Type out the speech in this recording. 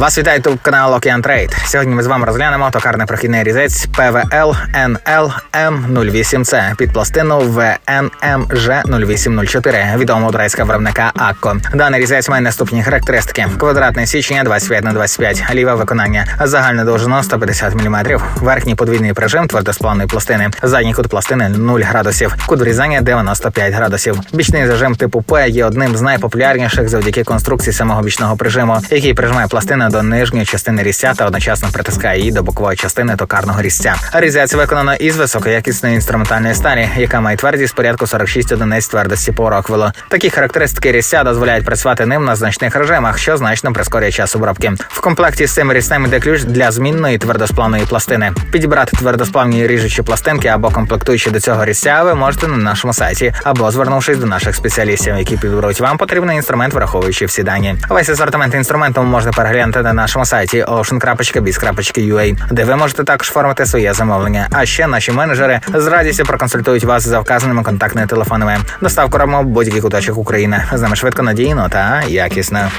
Вас вітає ютуб канал Океан Трейд. Сьогодні ми з вами розглянемо токарний прохідний різець ПВЛ НЛ М08C під пластину ВНМЖ 0804 відомого турецького виробника АККО. Даний різець має наступні характеристики: квадратне січення 25 на 25 ліве виконання, загальна довжина 150 мм, верхній подвійний прижим твердосплавної пластини, задній кут пластини 0 градусів, кут врізання 95 градусів. Бічний зажим типу П є одним з найпопулярніших завдяки конструкції самого бічного прижиму, який прижимає пластину до нижньої частини різця та одночасно притискає її до бокової частини токарного різця. Різець виконано із високоякісної інструментальної сталі, яка має твердість порядку 46 одиниць твердості по. Такі характеристики різця дозволяють працювати ним на значних режимах, що значно прискорює час обробки. В комплекті з цим різцем іде ключ для змінної твердосплавної пластини. Підібрати твердосплавні ріжучі пластинки або комплектуючі до цього різця ви можете на нашому сайті або звернувшись до наших спеціалістів, які підберуть вам потрібний інструмент, враховуючи всі дані. Весь асортимент інструменту можна переглянути на нашому сайті ocean.biz.ua, де ви можете також оформити своє замовлення. А ще наші менеджери з радістю проконсультують вас за вказаними контактними телефонами. Доставку робимо в будь-який куточок України. З нами швидко надійно та якісно.